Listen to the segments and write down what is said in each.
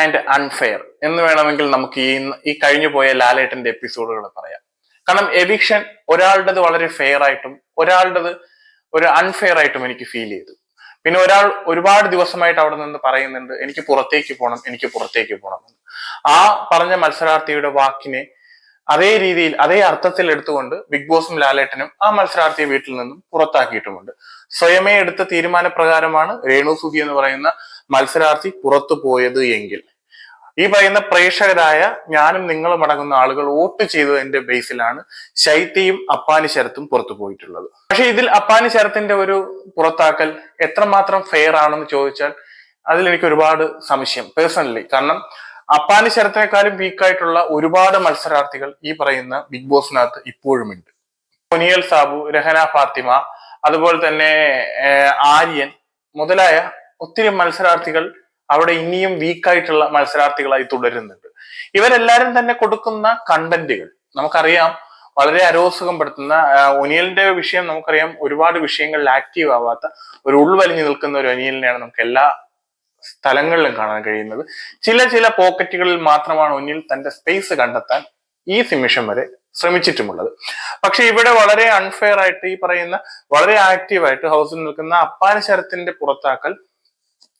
And unfair എന്ന് വേണമെങ്കിൽ നമുക്ക് ഈ ഈ കഴിഞ്ഞു പോയ ലാലേട്ടന്റെ എപ്പിസോഡുകൾ പറയാം. കാരണം എവിക്ഷൻ ഒരാളുടേത് വളരെ ഫെയർ ആയിട്ടും ഒരാളുടേത് ഒരു അൺഫെയർ ആയിട്ടും എനിക്ക് ഫീൽ ചെയ്തു. പിന്നെ ഒരാൾ ഒരുപാട് ദിവസമായിട്ട് അവിടെ നിന്ന് പറയുന്നുണ്ട് എനിക്ക് പുറത്തേക്ക് പോകണം എനിക്ക് പുറത്തേക്ക് പോകണം ആ പറഞ്ഞ മത്സരാർത്ഥിയുടെ വാക്കിനെ അതേ രീതിയിൽ അതേ അർത്ഥത്തിൽ എടുത്തുകൊണ്ട് ബിഗ് ബോസും ലാലേട്ടനും ആ മത്സരാർത്ഥിയെ വീട്ടിൽ നിന്നും പുറത്താക്കിയിട്ടുമുണ്ട്. സ്വയമേ എടുത്ത തീരുമാനപ്രകാരമാണ് രേണു സുധി എന്ന് പറയുന്ന മത്സരാർത്ഥി പുറത്തു പോയത് എങ്കിൽ. ഈ പറയുന്ന പ്രേക്ഷകരായ ഞാനും നിങ്ങളും അടങ്ങുന്ന ആളുകൾ വോട്ട് ചെയ്തതിന്റെ ബേസിലാണ് ശൈത്യയും അപ്പാനി ശരത്തും പുറത്തു പോയിട്ടുള്ളത്. പക്ഷെ ഇതിൽ അപ്പാനി ശരത്തിന്റെ ഒരു പുറത്താക്കൽ എത്രമാത്രം ഫെയർ ആണെന്ന് ചോദിച്ചാൽ അതിൽ എനിക്ക് ഒരുപാട് സംശയം പേഴ്സണലി കാരണം അപ്പാനി ശരത്തിനേക്കാളും വീക്കായിട്ടുള്ള ഒരുപാട് മത്സരാർത്ഥികൾ ഈ പറയുന്ന ബിഗ് ബോസിനകത്ത് ഇപ്പോഴുമുണ്ട് കൊനിയൽ സാബു രഹന ഫാത്തിമ അതുപോലെ തന്നെ ആര്യൻ മുതലായ ഒത്തിരി മത്സരാർത്ഥികൾ അവിടെ ഇനിയും വീക്കായിട്ടുള്ള മത്സരാർത്ഥികളായി തുടരുന്നുണ്ട്. ഇവരെല്ലാരും തന്നെ കൊടുക്കുന്ന കണ്ടന്റുകൾ നമുക്കറിയാം വളരെ അരോസുഖപ്പെടുത്തുന്ന പെടുത്തുന്ന ഒനിയലിന്റെ വിഷയം നമുക്കറിയാം ഒരുപാട് വിഷയങ്ങളിൽ ആക്റ്റീവ് ആവാത്ത ഒരു ഉൾവലിഞ്ഞു നിൽക്കുന്ന ഒരു ഒനിയലിനെയാണ് നമുക്ക് എല്ലാ സ്ഥലങ്ങളിലും കാണാൻ കഴിയുന്നത്. ചില ചില പോക്കറ്റുകളിൽ മാത്രമാണ് ഒനിയൽ തന്റെ സ്പേസ് കണ്ടെത്താൻ ഈ നിമിഷം വരെ ശ്രമിച്ചിട്ടുമുള്ളത്. പക്ഷെ ഇവിടെ വളരെ അൺഫെയർ ആയിട്ട് ഈ പറയുന്ന വളരെ ആക്റ്റീവായിട്ട് ഹൗസിൽ നിൽക്കുന്ന അപ്പാന ശരത്തിന്റെ പുറത്താക്കൽ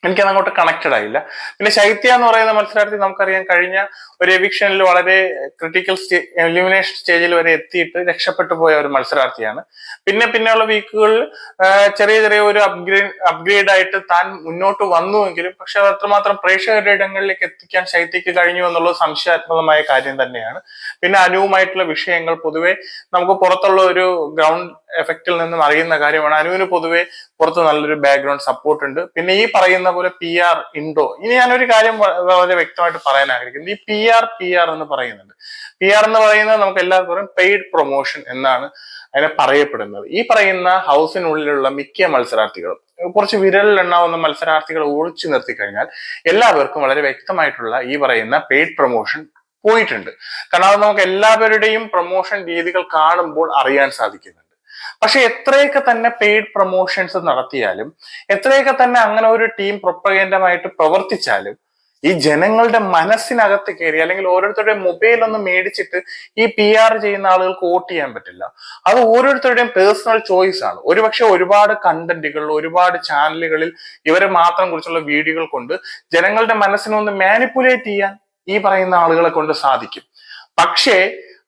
എനിക്കത് അങ്ങോട്ട് കണക്റ്റഡ് ആയില്ല. പിന്നെ ശൈത്യ എന്ന് പറയുന്ന മത്സരാർത്ഥി നമുക്കറിയാം കഴിഞ്ഞ ഒരു എവിക്ഷനിൽ വളരെ ക്രിട്ടിക്കൽ സ്റ്റേ എലിമിനേഷൻ സ്റ്റേജിൽ വരെ എത്തിയിട്ട് രക്ഷപ്പെട്ടു പോയ ഒരു മത്സരാർത്ഥിയാണ്. പിന്നെ പിന്നെയുള്ള വീക്കുകളിൽ ചെറിയ ചെറിയ ഒരു അപ്ഗ്രേഡ് അപ്ഗ്രേഡ് ആയിട്ട് താൻ മുന്നോട്ട് വന്നുവെങ്കിലും പക്ഷെ അത് അത്രമാത്രം പ്രേക്ഷകരുടെ ഇടങ്ങളിലേക്ക് എത്തിക്കാൻ ശൈത്യക്ക് കഴിഞ്ഞു എന്നുള്ളത് സംശയാത്മകമായ കാര്യം തന്നെയാണ്. പിന്നെ അനുവുമായിട്ടുള്ള വിഷയങ്ങൾ പൊതുവെ നമുക്ക് പുറത്തുള്ള ഒരു ഗ്രൗണ്ട് എഫക്റ്റിൽ നിന്നും അറിയുന്ന കാര്യമാണ്. അനുവിന് പൊതുവെ പുറത്ത് നല്ലൊരു ബാക്ക്ഗ്രൗണ്ട് സപ്പോർട്ട് ഉണ്ട്. പിന്നെ ഈ പറയുന്ന പോലെ പി ആർ ഉണ്ടോ ഇനി ഞാനൊരു കാര്യം വളരെ വ്യക്തമായിട്ട് പറയാൻ ആഗ്രഹിക്കുന്നു. ഈ പി ആർ പി ആർ എന്ന് പറയുന്നുണ്ട് പി ആർ എന്ന് പറയുന്നത് നമുക്ക് എല്ലാവർക്കും പെയ്ഡ് പ്രൊമോഷൻ എന്നാണ് അതിനെ പറയപ്പെടുന്നത്. ഈ പറയുന്ന ഹൗസിനുള്ളിലുള്ള മിക്ക മത്സരാർത്ഥികളും കുറച്ച് വിരലിൽ എണ്ണാവുന്ന മത്സരാർത്ഥികൾ ഒഴിച്ചു നിർത്തി കഴിഞ്ഞാൽ എല്ലാവർക്കും വളരെ വ്യക്തമായിട്ടുള്ള ഈ പറയുന്ന പെയ്ഡ് പ്രൊമോഷൻ പോയിട്ടുണ്ട്. കാരണം അത് നമുക്ക് എല്ലാവരുടെയും പ്രൊമോഷൻ രീതികൾ കാണുമ്പോൾ അറിയാൻ സാധിക്കുന്നുണ്ട് പക്ഷെ എത്രയൊക്കെ തന്നെ പെയ്ഡ് പ്രൊമോഷൻസ് നടത്തിയാലും എത്രയൊക്കെ തന്നെ അങ്ങനെ ഒരു ടീം പ്രൊപ്പഗേൻഡമായിട്ട് പ്രവർത്തിച്ചാലും ഈ ജനങ്ങളുടെ മനസ്സിനകത്ത് കയറി അല്ലെങ്കിൽ ഓരോരുത്തരുടെയും മൊബൈൽ ഒന്ന് മേടിച്ചിട്ട് ഈ പി ആർ ചെയ്യുന്ന ആളുകൾക്ക് വോട്ട് ചെയ്യാൻ പറ്റില്ല. അത് ഓരോരുത്തരുടെയും പേഴ്സണൽ ചോയ്സ് ആണ്. ഒരുപക്ഷെ ഒരുപാട് കണ്ടന്റുകൾ ഒരുപാട് ചാനലുകളിൽ ഇവരെ മാത്രം കുറിച്ചുള്ള വീഡിയോകൾ കൊണ്ട് ജനങ്ങളുടെ മനസ്സിനെ ഒന്ന് മാനിപ്പുലേറ്റ് ചെയ്യാൻ ഈ പറയുന്ന ആളുകളെ കൊണ്ട് സാധിക്കും. പക്ഷേ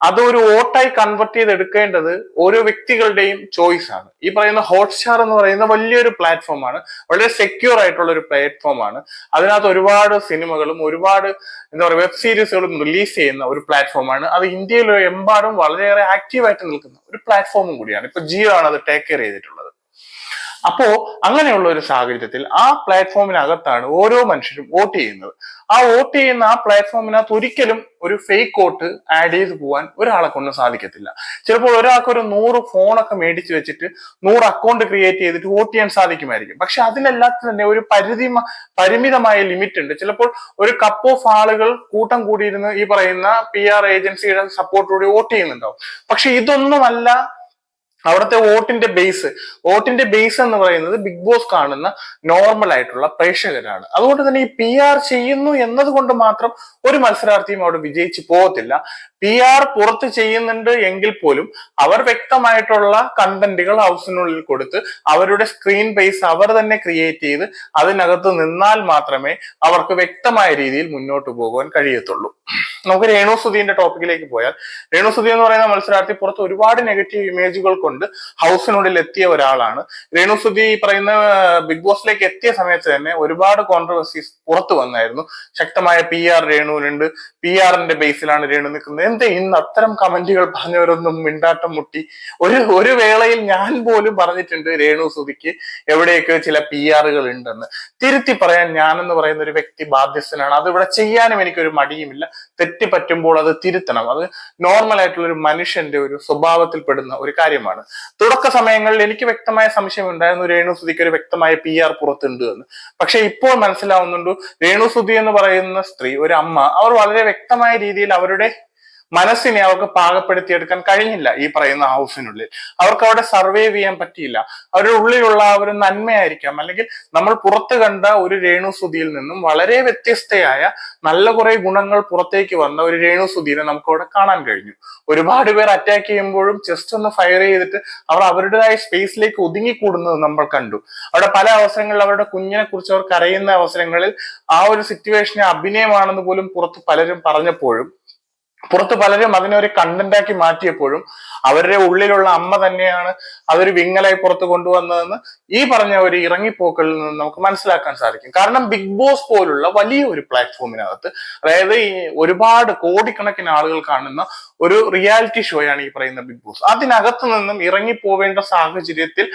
അത് ഒരു വോട്ടായി കൺവെർട്ട് ചെയ്തെടുക്കേണ്ടത് ഓരോ വ്യക്തികളുടെയും ചോയ്സ് ആണ്. ഈ പറയുന്ന ഹോട്ട്സ്റ്റാർ എന്ന് പറയുന്ന വലിയൊരു പ്ലാറ്റ്ഫോം ആണ്. വളരെ സെക്യൂർ ആയിട്ടുള്ള ഒരു പ്ലാറ്റ്ഫോം ആണ്. അതിനകത്ത് ഒരുപാട് സിനിമകളും ഒരുപാട് എന്താ പറയുക വെബ് സീരീസുകളും റിലീസ് ചെയ്യുന്ന ഒരു പ്ലാറ്റ്ഫോം ആണ്. അത് ഇന്ത്യയിൽ എമ്പാടും വളരെയേറെ ആക്റ്റീവായിട്ട് നിൽക്കുന്ന ഒരു പ്ലാറ്റ്ഫോമും കൂടിയാണ്. ഇപ്പൊ ജിയോ ആണ് അത് ടേക്ക് കെയർ ചെയ്തിട്ടുള്ളത്. അപ്പോ അങ്ങനെയുള്ള ഒരു സാഹചര്യത്തിൽ ആ പ്ലാറ്റ്ഫോമിനകത്താണ് ഓരോ മനുഷ്യരും വോട്ട് ചെയ്യുന്നത്. ആ വോട്ട് ചെയ്യുന്ന ആ പ്ലാറ്റ്ഫോമിനകത്ത് ഒരിക്കലും ഒരു ഫേക്ക് വോട്ട് ആഡ് ചെയ്ത് പോകാൻ ഒരാളെ കൊണ്ട് സാധിക്കത്തില്ല. ചിലപ്പോൾ ഒരാൾക്ക് ഒരു നൂറ് ഫോണൊക്കെ മേടിച്ച് വെച്ചിട്ട് നൂറ് അക്കൗണ്ട് ക്രിയേറ്റ് ചെയ്തിട്ട് വോട്ട് ചെയ്യാൻ സാധിക്കുമായിരിക്കും. പക്ഷെ അതിനെല്ലാത്തിനും തന്നെ ഒരു പരിധി പരിമിതമായ ലിമിറ്റ് ഉണ്ട്. ചിലപ്പോൾ ഒരു കപ്പ് ഓഫ് ആളുകൾ കൂട്ടം കൂടിയിരുന്ന് ഈ പറയുന്ന പി ആർ ഏജൻസിയുടെ സപ്പോർട്ടോടെ വോട്ട് ചെയ്യുന്നുണ്ടാവും. പക്ഷെ ഇതൊന്നുമല്ല അവിടുത്തെ വോട്ടിന്റെ ബേസ് വോട്ടിന്റെ ബേസ് എന്ന് പറയുന്നത് ബിഗ് ബോസ് കാണുന്ന നോർമൽ ആയിട്ടുള്ള പ്രേക്ഷകരാണ്. അതുകൊണ്ട് തന്നെ ഈ പി ആർ ചെയ്യുന്നു എന്നതുകൊണ്ട് മാത്രം ഒരു മത്സരാർത്ഥിയും അവിടെ വിജയിച്ചു പോകത്തില്ല. പി ആർ പുറത്ത് ചെയ്യുന്നുണ്ട് എങ്കിൽ പോലും അവർ വ്യക്തമായിട്ടുള്ള കണ്ടന്റുകൾ ഹൗസിനുള്ളിൽ കൊടുത്ത് അവരുടെ സ്ക്രീൻ ബേസ് അവർ തന്നെ ക്രിയേറ്റ് ചെയ്ത് അതിനകത്ത് നിന്നാൽ മാത്രമേ അവർക്ക് വ്യക്തമായ രീതിയിൽ മുന്നോട്ട് പോകുവാൻ കഴിയത്തുള്ളൂ. നമുക്ക് രേണു സുധീന്റെ ടോപ്പിക്കിലേക്ക് പോയാൽ. രേണു സുധീ എന്ന് പറയുന്ന മത്സരാർത്ഥി പുറത്ത് ഒരുപാട് നെഗറ്റീവ് ഇമേജുകൾ കൊണ്ട് ഹൗസിനുള്ളിൽ എത്തിയ ഒരാളാണ്. രേണു സുധി പറയുന്ന ബിഗ് ബോസിലേക്ക് എത്തിയ സമയത്ത് തന്നെ ഒരുപാട് കോൺട്രവേഴ്സീസ് പുറത്തു വന്നായിരുന്നു. ശക്തമായ പി ആർ രേണുവിനുണ്ട്. പി ആറിന്റെ ബേസിലാണ് രേണു നിൽക്കുന്നത്. എന്ത് ഇന്ന് അത്തരം കമന്റുകൾ പറഞ്ഞവരൊന്നും മിണ്ടാട്ടം മുട്ടി. ഒരു ഒരു വേളയിൽ ഞാൻ പോലും പറഞ്ഞിട്ടുണ്ട് രേണു സുധിക്ക് എവിടെയൊക്കെ ചില പി ആറുകൾ ഉണ്ടെന്ന്. തിരുത്തി പറയാൻ ഞാനെന്ന് പറയുന്ന ഒരു വ്യക്തി ബാധ്യസ്ഥനാണ്. അത് ഇവിടെ ചെയ്യാനും എനിക്കൊരു മടിയുമില്ല. തെറ്റ് പറ്റുമ്പോൾ അത് തിരുത്തണം. അത് നോർമൽ ആയിട്ടുള്ള ഒരു മനുഷ്യന്റെ ഒരു സ്വഭാവത്തിൽ പെടുന്ന ഒരു കാര്യമാണ്. തുടക്ക സമയങ്ങളിൽ എനിക്ക് വ്യക്തമായ സംശയം ഉണ്ടായിരുന്നു രേണു സുധിക്ക് ഒരു വ്യക്തമായ പി ആർ പുറത്തുണ്ട് എന്ന്. പക്ഷെ ഇപ്പോൾ മനസ്സിലാവുന്നുണ്ട് രേണു സുധി എന്ന് പറയുന്ന സ്ത്രീ ഒരു അമ്മ അവർ വളരെ വ്യക്തമായ രീതിയിൽ അവരുടെ മനസ്സിനെ അവർക്ക് പാകപ്പെടുത്തിയെടുക്കാൻ കഴിഞ്ഞില്ല ഈ പറയുന്ന ഹൗസിനുള്ളിൽ. അവർക്ക് അവിടെ സർവൈവ് ചെയ്യാൻ പറ്റിയില്ല. അവരുടെ ഉള്ളിലുള്ള ആ ഒരു നന്മയായിരിക്കാം. അല്ലെങ്കിൽ നമ്മൾ പുറത്ത് കണ്ട ഒരു രേണുസുതിയിൽ നിന്നും വളരെ വ്യത്യസ്തയായ നല്ല കുറെ ഗുണങ്ങൾ പുറത്തേക്ക് വന്ന ഒരു രേണുസുതിനെ നമുക്ക് അവിടെ കാണാൻ കഴിഞ്ഞു. ഒരുപാട് പേർ അറ്റാക്ക് ചെയ്യുമ്പോഴും ജസ്റ്റ് ഒന്ന് ഫയർ ചെയ്തിട്ട് അവർ അവരുടേതായ സ്പേസിലേക്ക് ഒതുങ്ങിക്കൂടുന്നത് നമ്മൾ കണ്ടു. അവിടെ പല അവസരങ്ങളിൽ അവരുടെ കുഞ്ഞിനെ കുറിച്ച് അവർ കരയുന്ന അവസരങ്ങളിൽ ആ ഒരു സിറ്റുവേഷനെ അഭിനയമാണെന്ന് പോലും പുറത്ത് പലരും പറഞ്ഞപ്പോഴും പുറത്ത് പലരും അതിനെ ഒരു കണ്ടന്റാക്കി മാറ്റിയപ്പോഴും അവരുടെ ഉള്ളിലുള്ള അമ്മ തന്നെയാണ് അതൊരു വിങ്ങലായി പുറത്ത് കൊണ്ടുവന്നതെന്ന് ഈ പറഞ്ഞ ഒരു ഇറങ്ങിപ്പോക്കളിൽ നിന്ന് നമുക്ക് മനസ്സിലാക്കാൻ സാധിക്കും. കാരണം ബിഗ് ബോസ് പോലുള്ള വലിയ ഒരു പ്ലാറ്റ്ഫോമിനകത്ത് അതായത് ഈ ഒരുപാട് കോടിക്കണക്കിന് ആളുകൾ കാണുന്ന ഒരു റിയാലിറ്റി ഷോയാണ് ഈ പറയുന്ന ബിഗ് ബോസ് അതിനകത്ത് നിന്നും ഇറങ്ങിപ്പോവേണ്ട സാഹചര്യത്തിൽ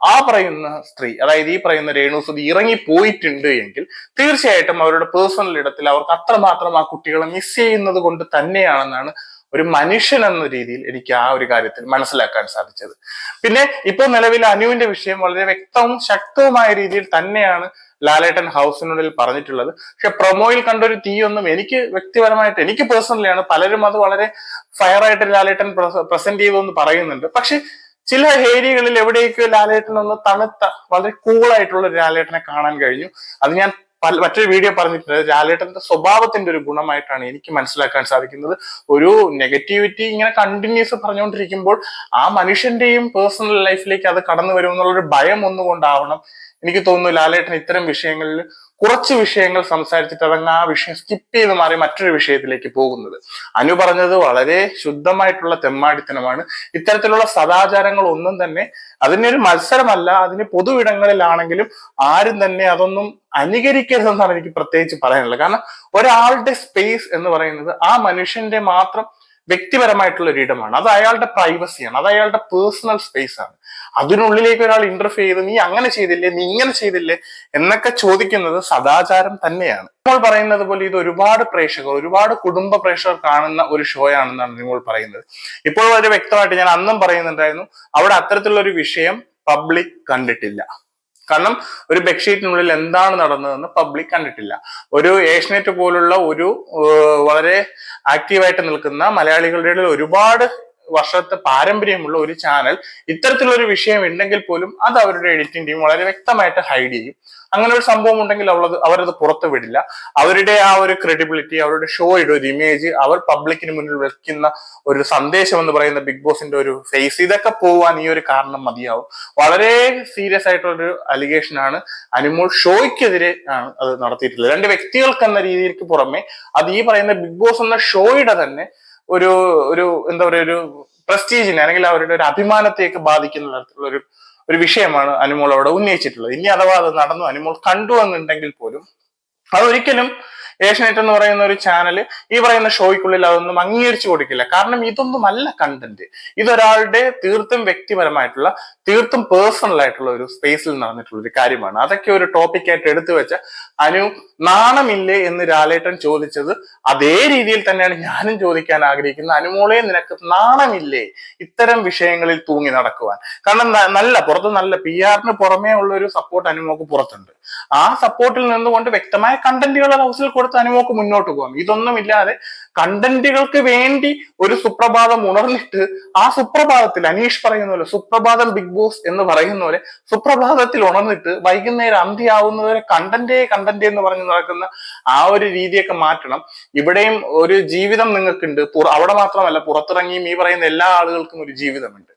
ആ പറയുന്ന സ്ത്രീ അതായത് ഈ പറയുന്ന രേണുസുതി ഇറങ്ങിപ്പോയിട്ടുണ്ട് എങ്കിൽ തീർച്ചയായിട്ടും അവരുടെ പേഴ്സണൽ ഇടത്തിൽ അവർക്ക് അത്രമാത്രം ആ കുട്ടികളെ മിസ് ചെയ്യുന്നത് കൊണ്ട് തന്നെയാണെന്നാണ് ഒരു മനുഷ്യൻ എന്ന രീതിയിൽ എനിക്ക് ആ ഒരു കാര്യത്തിൽ മനസ്സിലാക്കാൻ സാധിച്ചത്. പിന്നെ ഇപ്പൊ നിലവിൽ അനുവിന്റെ വിഷയം വളരെ വ്യക്തവും ശക്തവുമായ രീതിയിൽ തന്നെയാണ് ലാലേട്ടൻ ഹൗസിനുള്ളിൽ പറഞ്ഞിട്ടുള്ളത്. പക്ഷെ പ്രൊമോയിൽ കണ്ടൊരു തീയൊന്നും എനിക്ക് വ്യക്തിപരമായിട്ട് എനിക്ക് പേഴ്സണലിയാണ് പലരും അത് വളരെ ഫയറായിട്ട് ലാലേട്ടൻ പ്രസന്റ് ചെയ്തു എന്ന് പറയുന്നുണ്ട്. പക്ഷെ ചില ഏരിയകളിൽ എവിടെയൊക്കെ ലാലേട്ടൻ ഒന്ന് തണുത്ത വളരെ കൂളായിട്ടുള്ള ഒരു ലാലേട്ടനെ കാണാൻ കഴിഞ്ഞു. അത് ഞാൻ മറ്റൊരു വീഡിയോ പറഞ്ഞിട്ടുണ്ട്. ലാലേട്ടന്റെ സ്വഭാവത്തിന്റെ ഒരു ഗുണമായിട്ടാണ് എനിക്ക് മനസ്സിലാക്കാൻ സാധിക്കുന്നത്. ഒരു നെഗറ്റിവിറ്റി ഇങ്ങനെ കണ്ടിന്യൂസ് പറഞ്ഞുകൊണ്ടിരിക്കുമ്പോൾ ആ മനുഷ്യന്റെയും പേഴ്സണൽ ലൈഫിലേക്ക് അത് കടന്നു വരും എന്നുള്ളൊരു ഭയം ഒന്നുകൊണ്ടാവണം. എനിക്ക് തോന്നുന്നു ലാലേട്ടൻ ഇത്തരം വിഷയങ്ങളിൽ കുറച്ച് വിഷയങ്ങൾ സംസാരിച്ചിട്ട് അതങ്ങ് ആ വിഷയം സ്കിപ്പ് ചെയ്ത് മാറി മറ്റൊരു വിഷയത്തിലേക്ക് പോകുന്നത്. അനു പറഞ്ഞത് വളരെ ശുദ്ധമായിട്ടുള്ള തെമ്മാടിത്തനമാണ്. ഇത്തരത്തിലുള്ള സദാചാരങ്ങൾ ഒന്നും തന്നെ അതിനൊരു മത്സരമല്ല അതിന് പൊതുവിടങ്ങളിലാണെങ്കിലും ആരും തന്നെ അതൊന്നും അനുകരിക്കരുതെന്നാണ് എനിക്ക് പ്രത്യേകിച്ച് പറയാനുള്ളത്. കാരണം ഒരാളുടെ സ്പേസ് എന്ന് പറയുന്നത് ആ മനുഷ്യന്റെ മാത്രം വ്യക്തിപരമായിട്ടുള്ള ഒരു ഇടമാണ് അത് അയാളുടെ പ്രൈവസിയാണ് അത് അയാളുടെ പേഴ്സണൽ സ്പേസ് ആണ്. അതിനുള്ളിലേക്ക് ഒരാൾ ഇന്റർഫിയർ ചെയ്ത് നീ അങ്ങനെ ചെയ്തില്ലേ? നീ ഇങ്ങനെ ചെയ്തില്ലേ? എന്നൊക്കെ ചോദിക്കുന്നത് സദാചാരം തന്നെയാണ്. നമ്മൾ പറയുന്നത് പോലെ ഇത് ഒരുപാട് പ്രേക്ഷകർ ഒരുപാട് കുടുംബ പ്രേക്ഷകർ കാണുന്ന ഒരു ഷോ ആണെന്നാണ് നിങ്ങൾ പറയുന്നത്. ഇപ്പോൾ വളരെ വ്യക്തമായിട്ട് ഞാൻ അന്നും പറയുന്നുണ്ടായിരുന്നു അവിടെ അത്തരത്തിലുള്ള ഒരു വിഷയം പബ്ലിക് കണ്ടിട്ടില്ല. കാരണം ഒരു ബെഡ്ഷീറ്റിനുള്ളിൽ എന്താണ് നടന്നതെന്ന് പബ്ലിക് കണ്ടിട്ടില്ല. ഒരു ഏഷ്യനെറ്റ് പോലുള്ള ഒരു വളരെ ആക്റ്റീവായിട്ട് നിൽക്കുന്ന മലയാളികളുടെ ഇടയിൽ ഒരുപാട് വർഷത്തെ പാരമ്പര്യമുള്ള ഒരു ചാനൽ ഇത്തരത്തിലുള്ള ഒരു വിഷയം ഉണ്ടെങ്കിൽ പോലും അത് അവരുടെ എഡിറ്റിംഗ് ടീം വളരെ വ്യക്തമായിട്ട് ഹൈഡ് ചെയ്യും. അങ്ങനെ ഒരു സംഭവം ഉണ്ടെങ്കിൽ അവളത് അവരത് പുറത്തു വിടില്ല. അവരുടെ ആ ഒരു ക്രെഡിബിലിറ്റി അവരുടെ ഷോയുടെ ഒരു ഇമേജ് അവർ പബ്ലിക്കിന് മുന്നിൽ വെക്കുന്ന ഒരു സന്ദേശം എന്ന് പറയുന്ന ബിഗ് ബോസിന്റെ ഒരു ഫേസ് ഇതൊക്കെ പോവാൻ ഈ ഒരു കാരണം മതിയാവും. വളരെ സീരിയസ് ആയിട്ടുള്ളൊരു അലിഗേഷൻ ആണ്. അനുമോൾ ഷോയ്ക്കെതിരെ ആണ് അത് നടത്തിയിട്ടുള്ളത്. രണ്ട് വ്യക്തികൾക്ക് എന്ന രീതിക്ക് പുറമെ അത് ഈ പറയുന്ന ബിഗ് ബോസ് എന്ന ഷോയുടെ തന്നെ ഒരു ഒരു എന്താ പറയുക ഒരു പ്രസ്റ്റീജിനെ അല്ലെങ്കിൽ അവരുടെ ഒരു അഭിമാനത്തെയൊക്കെ ബാധിക്കുന്ന തരത്തിലുള്ള ഒരു ഒരു വിഷയമാണ് അനുമോൾ അവിടെ ഉന്നയിച്ചിട്ടുള്ളത്. ഇനി അഥവാ അത് നടന്നു അനുമോൾ കണ്ടു എന്നുണ്ടെങ്കിൽ പോലും അതൊരിക്കലും ഏഷ്യനെറ്റ് എന്ന് പറയുന്ന ഒരു ചാനൽ ഈ പറയുന്ന ഷോയ്ക്കുള്ളിൽ അതൊന്നും അംഗീകരിച്ചു കൊടുക്കില്ല. കാരണം ഇതൊന്നും അല്ല കണ്ടന്റ് ഇതൊരാളുടെ തീർത്തും വ്യക്തിപരമായിട്ടുള്ള തീർത്തും പേഴ്സണൽ ആയിട്ടുള്ള ഒരു സ്പേസിൽ നടന്നിട്ടുള്ള ഒരു കാര്യമാണ്. അതൊക്കെ ഒരു ടോപ്പിക്കായിട്ട് എടുത്തു വെച്ച അനു നാണമില്ലേ എന്ന് രാലേട്ടൻ ചോദിച്ചത് അതേ രീതിയിൽ തന്നെയാണ് ഞാനും ചോദിക്കാൻ ആഗ്രഹിക്കുന്നത്. അനുമോളെ നിനക്ക് നാണമില്ലേ ഇത്തരം വിഷയങ്ങളിൽ തൂങ്ങി നടക്കുവാൻ? കാരണം നല്ല പുറത്ത് നല്ല പി ആറിന് പുറമേ ഉള്ള ഒരു സപ്പോർട്ട് അനുമോക്ക് പുറത്തുണ്ട്. ആ സപ്പോർട്ടിൽ നിന്നുകൊണ്ട് വ്യക്തമായ കണ്ടന്റുകൾ ഹൗസിൽ കൊടുത്ത് അനുമോക്ക് മുന്നോട്ട് പോകാം ഇതൊന്നും ഇല്ലാതെ കണ്ടന്റുകൾക്ക് വേണ്ടി ഒരു സുപ്രഭാതം ഉണർന്നിട്ട് ആ സുപ്രഭാതത്തിൽ അനീഷ് പറയുന്ന പോലെ സുപ്രഭാതം ബിഗ് ബോസ് എന്ന് പറയുന്ന പോലെ സുപ്രഭാതത്തിൽ ഉണർന്നിട്ട് വൈകുന്നേരം അന്ത്യയാവുന്നവരെ കണ്ടന്റേ കണ്ടന്റ് എന്ന് പറഞ്ഞ് നടക്കുന്ന ആ ഒരു രീതിയൊക്കെ മാറ്റണം. ഇവിടെയും ഒരു ജീവിതം നിങ്ങൾക്കുണ്ട്. അവിടെ മാത്രമല്ല പുറത്തിറങ്ങിയും ഈ പറയുന്ന എല്ലാ ആളുകൾക്കും ഒരു ജീവിതമുണ്ട്.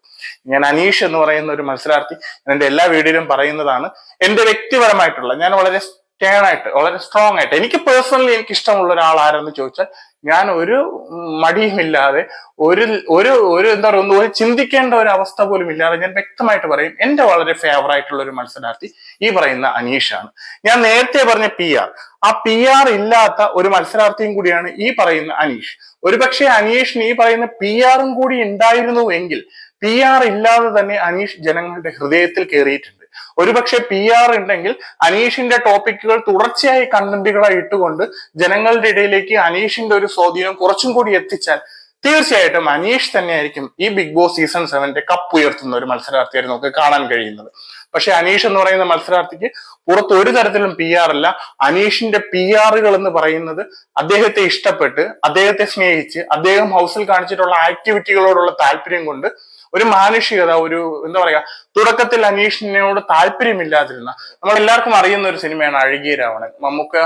ഞാൻ അനീഷ് എന്ന് പറയുന്ന ഒരു മത്സരാർത്ഥി എന്റെ എല്ലാ വീഡിയോയിലും പറയുന്നതാണ്. എന്റെ വ്യക്തിപരമായിട്ടുള്ള ഞാൻ വളരെ ആയിട്ട് വളരെ സ്ട്രോങ് ആയിട്ട്. എനിക്ക് പേഴ്സണലി എനിക്ക് ഇഷ്ടമുള്ള ഒരാൾ ആരെന്ന് ചോദിച്ചാൽ ഞാൻ ഒരു മടിയുമില്ലാതെ ഒരു ഒരു ഒരു എന്താ പറയുക ഒരു ചിന്തിക്കേണ്ട ഒരു അവസ്ഥ പോലും ഇല്ലാതെ ഞാൻ വ്യക്തമായിട്ട് പറയും എന്റെ വളരെ ഫേവർ ആയിട്ടുള്ള ഒരു മത്സരാർത്ഥി ഈ പറയുന്ന അനീഷാണ്. ഞാൻ നേരത്തെ പറഞ്ഞ പി ആർ ആ പി ആർ ഇല്ലാത്ത ഒരു മത്സരാർത്ഥിയും കൂടിയാണ് ഈ പറയുന്ന അനീഷ്. ഒരുപക്ഷെ അനീഷിന് ഈ പറയുന്ന പി ആറും കൂടി ഉണ്ടായിരുന്നു എങ്കിൽ പി ആർ ഇല്ലാതെ തന്നെ അനീഷ് ജനങ്ങളുടെ ഹൃദയത്തിൽ കയറിയിട്ടുണ്ട്. ഒരുപക്ഷെ പി ആർ ഉണ്ടെങ്കിൽ അനീഷിന്റെ ടോപ്പിക്കുകൾ തുടർച്ചയായി കണ്ടന്റുകളായി ഇട്ടുകൊണ്ട് ജനങ്ങളുടെ ഇടയിലേക്ക് അനീഷിന്റെ ഒരു സ്വാധീനം കുറച്ചും കൂടി എത്തിച്ചാൽ തീർച്ചയായിട്ടും അനീഷ് തന്നെയായിരിക്കും ഈ ബിഗ് ബോസ് സീസൺ സെവന്റെ കപ്പ് ഉയർത്തുന്ന ഒരു മത്സരാർത്ഥിയായി നമുക്ക് കാണാൻ കഴിയുന്നത്. പക്ഷെ അനീഷ് എന്ന് പറയുന്ന മത്സരാർത്ഥിക്ക് പുറത്ത് ഒരു തരത്തിലും പി ആർ അല്ല. അനീഷിന്റെ പി ആറുകൾ എന്ന് പറയുന്നത് അദ്ദേഹത്തെ ഇഷ്ടപ്പെട്ട് അദ്ദേഹത്തെ സ്നേഹിച്ച് അദ്ദേഹം ഹൗസിൽ കാണിച്ചിട്ടുള്ള ആക്ടിവിറ്റികളോടുള്ള താല്പര്യം കൊണ്ട് ഒരു മാനുഷികത ഒരു എന്താ പറയാ തുടക്കത്തിൽ അനീഷിനോട് താല്പര്യമില്ലാതിരുന്ന നമ്മളെല്ലാവർക്കും അറിയുന്ന ഒരു സിനിമയാണ് അഴകിയ രാവണൻ. മമ്മൂക്ക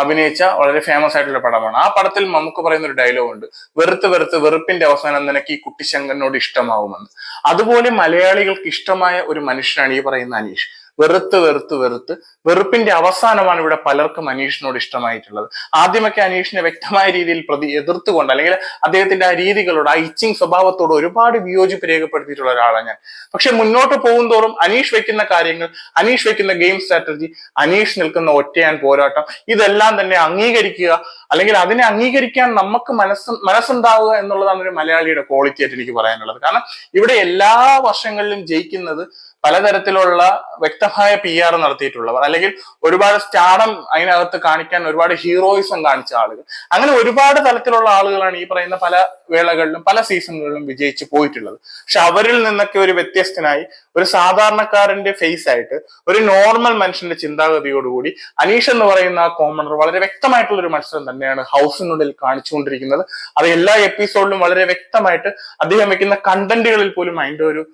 അഭിനയിച്ച വളരെ ഫേമസ് ആയിട്ടുള്ള പടമാണ്. ആ പടത്തിൽ നമുക്ക് പറയുന്ന ഒരു ഡയലോഗ് ഉണ്ട്. വെറുത്ത് വെറുത്ത് വെറുപ്പിന്റെ അവസാനം നിനക്ക് ഈ കുട്ടിശങ്കനോട് ഇഷ്ടമാവുമെന്ന്. അതുപോലെ മലയാളികൾക്ക് ഇഷ്ടമായ ഒരു മനുഷ്യനാണ് ഈ പറയുന്ന അനീഷ്. വെറുത്ത് വെറുത്ത് വെറുത്ത് വെറുപ്പിന്റെ അവസാനമാണ് ഇവിടെ പലർക്കും അനീഷിനോട് ഇഷ്ടമായിട്ടുള്ളത്. ആദ്യമൊക്കെ അനീഷിനെ വ്യക്തമായ രീതിയിൽ പ്രതി എതിർത്തുകൊണ്ട് അല്ലെങ്കിൽ അദ്ദേഹത്തിന്റെ ആ രീതികളോട് ആ ഇച്ചിങ് സ്വഭാവത്തോട് ഒരുപാട് വിയോജിപ്പ് രേഖപ്പെടുത്തിയിട്ടുള്ള ഒരാളാണ് ഞാൻ. പക്ഷെ മുന്നോട്ട് പോകും തോറും അനീഷ് വെക്കുന്ന കാര്യങ്ങൾ അനീഷ് വെക്കുന്ന ഗെയിം സ്ട്രാറ്റജി അനീഷ് നിൽക്കുന്ന ഒറ്റയാൻ പോരാട്ടം ഇതെല്ലാം തന്നെ അംഗീകരിക്കുക അല്ലെങ്കിൽ അതിനെ അംഗീകരിക്കാൻ നമുക്ക് മനസ്സ് മനസ്സുണ്ടാവുക എന്നുള്ളതാണ് ഒരു മലയാളിയുടെ ക്വാളിറ്റി ആയിട്ട് എനിക്ക് പറയാനുള്ളത്. കാരണം ഇവിടെ എല്ലാ വർഷങ്ങളിലും ജയിക്കുന്നത് പലതരത്തിലുള്ള വ്യക്തമായ പി ആർ നടത്തിയിട്ടുള്ളവർ അല്ലെങ്കിൽ ഒരുപാട് സ്റ്റാർഡം അതിനകത്ത് കാണിക്കാൻ ഒരുപാട് ഹീറോയിസം കാണിച്ച ആളുകൾ. അങ്ങനെ ഒരുപാട് തലത്തിലുള്ള ആളുകളാണ് ഈ പറയുന്ന പല വേളകളിലും പല സീസണുകളിലും വിജയിച്ച് പോയിട്ടുള്ളത്. പക്ഷെ അവരിൽ നിന്നൊക്കെ ഒരു വ്യത്യസ്തനായി ഒരു സാധാരണക്കാരന്റെ ഫേസ് ആയിട്ട് ഒരു നോർമൽ മനുഷ്യന്റെ ചിന്താഗതിയോടുകൂടി അനീഷ് എന്ന് പറയുന്ന ആ കോമണർ വളരെ വ്യക്തമായിട്ടുള്ള ഒരു മത്സരം തന്നെയാണ് ഹൗസിനുള്ളിൽ കാണിച്ചുകൊണ്ടിരിക്കുന്നത്. അത് എല്ലാ എപ്പിസോഡിലും വളരെ വ്യക്തമായിട്ട് അദ്ദേഹം വെക്കുന്ന കണ്ടന്റുകളിൽ പോലും അതിന്റെ ഒരു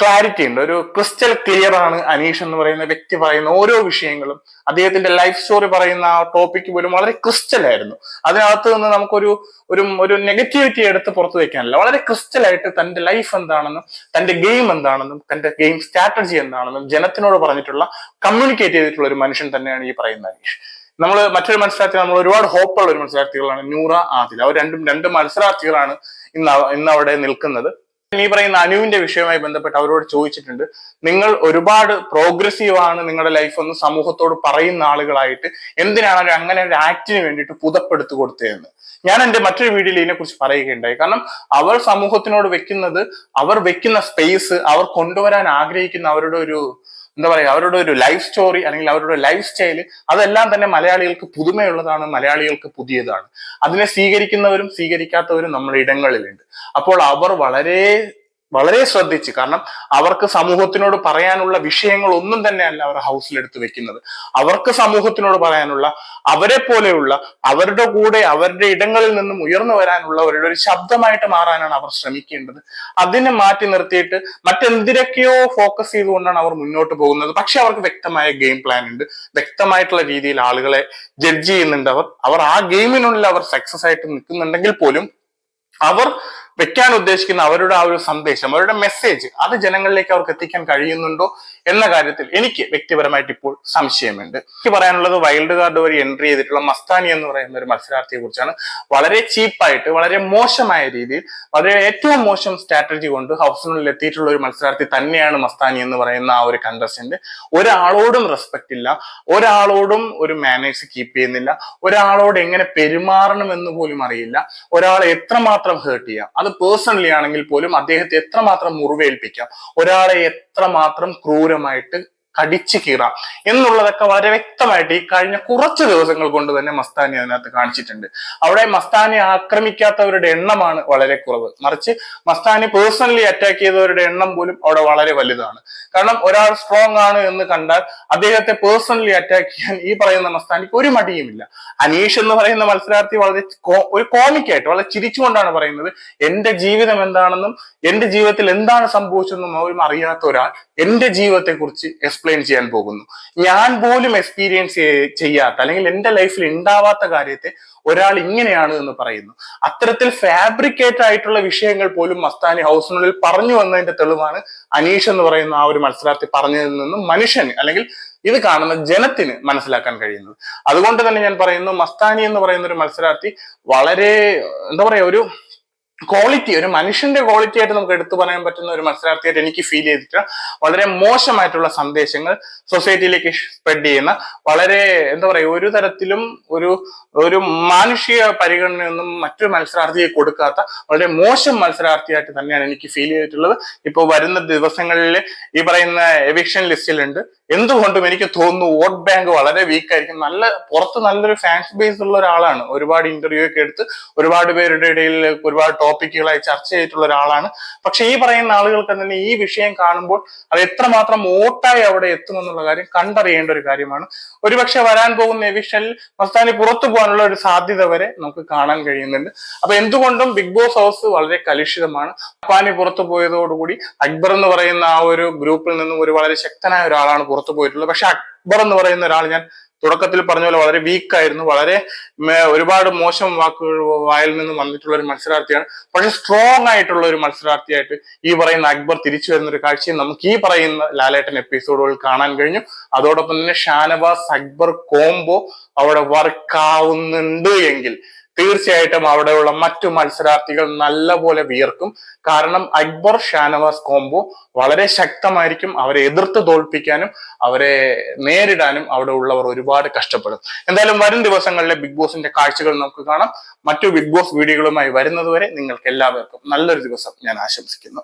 ക്ലാരിറ്റി ഉണ്ട്. ഒരു ക്രിസ്റ്റൽ ക്ലിയർ ആണ് അനീഷ് എന്ന് പറയുന്ന വ്യക്തി പറയുന്ന ഓരോ വിഷയങ്ങളും. അദ്ദേഹത്തിന്റെ ലൈഫ് സ്റ്റോറി പറയുന്ന ആ ടോപ്പിക്ക് പോലും വളരെ ക്രിസ്റ്റൽ ആയിരുന്നു. അതിനകത്ത് നിന്ന് നമുക്കൊരു ഒരു ഒരു നെഗറ്റിവിറ്റി എടുത്ത് പുറത്തു വെക്കാനില്ല. വളരെ ക്രിസ്റ്റൽ ആയിട്ട് തന്റെ ലൈഫ് എന്താണെന്നും തന്റെ ഗെയിം എന്താണെന്നും തന്റെ ഗെയിം സ്ട്രാറ്റജി എന്താണെന്നും ജനത്തിനോട് പറഞ്ഞിട്ടുള്ള കമ്മ്യൂണിക്കേറ്റ് ചെയ്തിട്ടുള്ള ഒരു മനുഷ്യൻ തന്നെയാണ് ഈ പറയുന്ന അനീഷ്. നമ്മൾ മറ്റൊരു മത്സരാർത്ഥി നമ്മൾ ഒരുപാട് ഹോപ്പുള്ള ഒരു മത്സരാർത്ഥികളാണ് നൂറ ആദിൽ അവർ രണ്ടും രണ്ട് മത്സരാർത്ഥികളാണ് ഇന്ന് ഇന്ന് അവിടെ നിൽക്കുന്നത്. ഈ പറയുന്ന അനുവിന്റെ വിഷയവുമായി ബന്ധപ്പെട്ട് അവരോട് ചോദിച്ചിട്ടുണ്ട്. നിങ്ങൾ ഒരുപാട് പ്രോഗ്രസീവ് ആണ് നിങ്ങളുടെ ലൈഫ് ഒന്ന് സമൂഹത്തോട് പറയുന്ന ആളുകളായിട്ട് എന്തിനാണ് അവർ അങ്ങനെ ഒരു ആക്ടിന് വേണ്ടിയിട്ട് പുതപ്പെടുത്തു കൊടുത്തതെന്ന്? ഞാൻ എന്റെ മറ്റൊരു വീഡിയോയിൽ ഇതിനെക്കുറിച്ച് പറയുകയുണ്ടായി. കാരണം അവർ സമൂഹത്തിനോട് വെക്കുന്നത് അവർ വെക്കുന്ന സ്പേസ് അവർ കൊണ്ടുവരാൻ ആഗ്രഹിക്കുന്ന അവരുടെ ഒരു എന്താ പറയുക അവരുടെ ഒരു ലൈഫ് സ്റ്റോറി അല്ലെങ്കിൽ അവരുടെ ലൈഫ് സ്റ്റൈൽ അതെല്ലാം തന്നെ മലയാളികൾക്ക് പുതുമയുള്ളതാണ് മലയാളികൾക്ക് പുതിയതാണ്. അതിനെ സ്വീകരിക്കുന്നവരും സ്വീകരിക്കാത്തവരും നമ്മുടെ ഇടങ്ങളിലുണ്ട്. അപ്പോൾ അവർ വളരെ വളരെ ശ്രദ്ധിച്ച്. കാരണം അവർക്ക് സമൂഹത്തിനോട് പറയാനുള്ള വിഷയങ്ങൾ ഒന്നും തന്നെയല്ല അവർ ഹൗസിലെടുത്ത് വെക്കുന്നത്. അവർക്ക് സമൂഹത്തിനോട് പറയാനുള്ള അവരെ പോലെയുള്ള അവരുടെ കൂടെ അവരുടെ ഇടങ്ങളിൽ നിന്നും ഉയർന്നു വരാനുള്ളവരുടെ ഒരു ശബ്ദമായിട്ട് മാറാനാണ് അവർ ശ്രമിക്കേണ്ടത്. അതിനെ മാറ്റി നിർത്തിയിട്ട് മറ്റെന്തിനൊക്കെയോ ഫോക്കസ് ചെയ്തുകൊണ്ടാണ് അവർ മുന്നോട്ട് പോകുന്നത്. പക്ഷെ അവർക്ക് വ്യക്തമായ ഗെയിം പ്ലാൻ ഉണ്ട്. വ്യക്തമായിട്ടുള്ള രീതിയിൽ ആളുകളെ ജഡ്ജ് ചെയ്യുന്നുണ്ട് അവർ. അവർ ആ ഗെയിമിനുള്ളിൽ അവർ സക്സസ് ആയിട്ട് നിൽക്കുന്നുണ്ടെങ്കിൽ പോലും അവർ വെക്കാൻ ഉദ്ദേശിക്കുന്ന അവരുടെ ആ ഒരു സന്ദേശം അവരുടെ മെസ്സേജ് അത് ജനങ്ങളിലേക്ക് അവർക്ക് എത്തിക്കാൻ കഴിയുന്നുണ്ടോ എന്ന കാര്യത്തിൽ എനിക്ക് വ്യക്തിപരമായിട്ട് ഇപ്പോൾ സംശയമുണ്ട്. എനിക്ക് പറയാനുള്ളത് വൈൽഡ് കാർഡ് വഴി എൻട്രി ചെയ്തിട്ടുള്ള മസ്താനി എന്ന് പറയുന്ന ഒരു മത്സരാർത്ഥിയെ കുറിച്ചാണ്. വളരെ ചീപ്പായിട്ട് വളരെ മോശമായ രീതിയിൽ വളരെ ഏറ്റവും മോശം സ്ട്രാറ്റജി കൊണ്ട് ഹൗസിനുള്ളിൽ എത്തിയിട്ടുള്ള ഒരു മത്സരാർത്ഥി തന്നെയാണ് മസ്താനി എന്ന് പറയുന്ന ആ ഒരു കണ്ടസ്റ്റന്റ് ഒരാളോടും റെസ്പെക്ട് ഇല്ല ഒരാളോടും ഒരു മാനേജ് കീപ്പ് ചെയ്യുന്നില്ല ഒരാളോട് എങ്ങനെ പെരുമാറണം എന്ന് പോലും അറിയില്ല ഒരാളെ എത്രമാത്രം ഹേർട്ട് ചെയ്യാം. അത് പേഴ്സണലി ആണെങ്കിൽ പോലും അദ്ദേഹത്തെ എത്രമാത്രം മുറിവേൽപ്പിക്കാം? ഒരാളെ എത്രമാത്രം ക്രൂരമായിട്ട് കടിച്ചു കീറാം. എന്നുള്ളതൊക്കെ വളരെ വ്യക്തമായിട്ട് ഈ കഴിഞ്ഞ കുറച്ച് ദിവസങ്ങൾ കൊണ്ട് തന്നെ മസ്താനി അതിനകത്ത് കാണിച്ചിട്ടുണ്ട്. അവിടെ മസ്താനി ആക്രമിക്കാത്തവരുടെ എണ്ണമാണ് വളരെ കുറവ്. മറിച്ച് മസ്താനി പേഴ്സണലി അറ്റാക്ക് ചെയ്തവരുടെ എണ്ണം പോലും അവിടെ വളരെ വലുതാണ്. കാരണം ഒരാൾ സ്ട്രോങ് ആണ് എന്ന് കണ്ടാൽ അദ്ദേഹത്തെ പേഴ്സണലി അറ്റാക്ക് ചെയ്യാൻ ഈ പറയുന്ന മസ്താനിക്ക് ഒരു മടിയുമില്ല. അനീഷ് എന്ന് പറയുന്ന മത്സരാർത്ഥി വളരെ ഒരു കോമിക്കായിട്ട് വളരെ ചിരിച്ചുകൊണ്ടാണ് പറയുന്നത്. എന്റെ ജീവിതം എന്താണെന്നും എന്റെ ജീവിതത്തിൽ എന്താണ് സംഭവിച്ചതെന്നും അവരും അറിയാത്ത ഒരാൾ എന്റെ ജീവിതത്തെ കുറിച്ച് എക്സ്പ്ലെയിൻ ചെയ്യാൻ പോകുന്നു. ഞാൻ പോലും എക്സ്പീരിയൻസ് ചെയ്യാത്ത അല്ലെങ്കിൽ എന്റെ ലൈഫിൽ ഉണ്ടാവാത്ത കാര്യത്തെ ഒരാൾ ഇങ്ങനെയാണ് എന്ന് പറയുന്നു. അത്തരത്തിൽ ഫാബ്രിക്കേറ്റ് ആയിട്ടുള്ള വിഷയങ്ങൾ പോലും മസ്താനി ഹൗസിനുള്ളിൽ പറഞ്ഞു വന്നതിന്റെ തെളിവാണ് അനീഷ് എന്ന് പറയുന്ന ആ ഒരു മത്സരാർത്ഥി പറഞ്ഞതിൽ നിന്നും മനുഷ്യന് അല്ലെങ്കിൽ ഇത് കാണുന്ന ജനത്തിന് മനസ്സിലാക്കാൻ കഴിയുന്നത്. അതുകൊണ്ട് തന്നെ ഞാൻ പറയുന്നു മസ്താനി എന്ന് പറയുന്ന ഒരു മത്സരാർത്ഥി വളരെ എന്താ പറയാ ഒരു ക്വാളിറ്റി ഒരു മനുഷ്യന്റെ ക്വാളിറ്റി ആയിട്ട് നമുക്ക് എടുത്തു പറയാൻ പറ്റുന്ന ഒരു മത്സരാർത്ഥിയായിട്ട് എനിക്ക് ഫീൽ ചെയ്തിട്ട് വളരെ മോശമായിട്ടുള്ള സന്ദേശങ്ങൾ സൊസൈറ്റിയിലേക്ക് സ്പ്രെഡ് ചെയ്യുന്ന വളരെ എന്താ പറയുക ഒരു തരത്തിലും ഒരു ഒരു മാനുഷിക പരിഗണനയൊന്നും മറ്റൊരു മത്സരാർത്ഥിയെ കൊടുക്കാത്ത വളരെ മോശം മത്സരാർത്ഥിയായിട്ട് തന്നെയാണ് എനിക്ക് ഫീൽ ചെയ്തിട്ടുള്ളത്. ഇപ്പോൾ വരുന്ന ദിവസങ്ങളിൽ ഈ പറയുന്ന എവിക്ഷൻ ലിസ്റ്റിലുണ്ട് എന്തുകൊണ്ടും എനിക്ക് തോന്നുന്നു വോട്ട് ബാങ്ക് വളരെ വീക്ക് ആയിരിക്കും. നല്ല പുറത്ത് നല്ലൊരു ഫാൻസ് ബേസ് ഉള്ള ഒരാളാണ്. ഒരുപാട് ഇന്റർവ്യൂ ഒക്കെ എടുത്ത് ഒരുപാട് പേരുടെ ഇടയിൽ ഒരുപാട് ടോപ്പിക്കുകളായി ചർച്ച ചെയ്തിട്ടുള്ള ഒരാളാണ്. പക്ഷെ ഈ പറയുന്ന ആളുകൾക്ക് തന്നെ ഈ വിഷയം കാണുമ്പോൾ അത് എത്രമാത്രം വോട്ടായി അവിടെ എത്തുമെന്നുള്ള കാര്യം കണ്ടറിയേണ്ട ഒരു കാര്യമാണ്. ഒരുപക്ഷെ വരാൻ പോകുന്ന എവിഷനിൽ മസ്താനി പുറത്തു പോകാനുള്ള ഒരു സാധ്യത വരെ നമുക്ക് കാണാൻ കഴിയുന്നുണ്ട്. അപ്പൊ എന്തുകൊണ്ടും ബിഗ് ബോസ് ഹൗസ് വളരെ കലുഷിതമാണ്. അപ്പാനി പുറത്തു പോയതോടുകൂടി അക്ബർ എന്ന് പറയുന്ന ആ ഒരു ഗ്രൂപ്പിൽ നിന്നും ഒരു വളരെ ശക്തനായ ഒരാളാണ് പുറത്തു പോയിട്ടുള്ളത് പക്ഷെ അക്ബർ എന്ന് പറയുന്ന ഒരാൾ ഞാൻ തുടക്കത്തിൽ പറഞ്ഞ പോലെ വളരെ വീക്കായിരുന്നു വളരെ ഒരുപാട് മോശം വാക്കുകൾ വായിൽ നിന്ന് വന്നിട്ടുള്ള ഒരു മത്സരാർത്ഥിയാണ്. പക്ഷെ സ്ട്രോങ് ആയിട്ടുള്ള ഒരു മത്സരാർത്ഥിയായിട്ട് ഈ പറയുന്ന അക്ബർ തിരിച്ചു വരുന്ന ഒരു കാഴ്ചയും നമുക്ക് ഈ പറയുന്ന ലാലേട്ടൻ എപ്പിസോഡുകൾ കാണാൻ കഴിഞ്ഞു. അതോടൊപ്പം തന്നെ ഷാനവാസ് അക്ബർ കോംബോ അവിടെ വർക്ക് ആവുന്നുണ്ട് എങ്കിൽ തീർച്ചയായിട്ടും അവിടെയുള്ള മറ്റു മത്സരാർത്ഥികൾ നല്ലപോലെ വിയർക്കും. കാരണം അക്ബർ ഷാനവാസ് കോംബോ വളരെ ശക്തമായിരിക്കും അവരെ എതിർത്ത് തോൽപ്പിക്കാനും അവരെ നേരിടാനും അവിടെ ഉള്ളവർ ഒരുപാട് കഷ്ടപ്പെടും. എന്തായാലും വരും ദിവസങ്ങളിലെ ബിഗ് ബോസിന്റെ കാഴ്ചകൾ നമുക്ക് കാണാം. മറ്റു ബിഗ് ബോസ് വീഡിയോകളുമായി വരുന്നതുവരെ നിങ്ങൾക്ക് എല്ലാവർക്കും നല്ലൊരു ദിവസം ഞാൻ ആശംസിക്കുന്നു.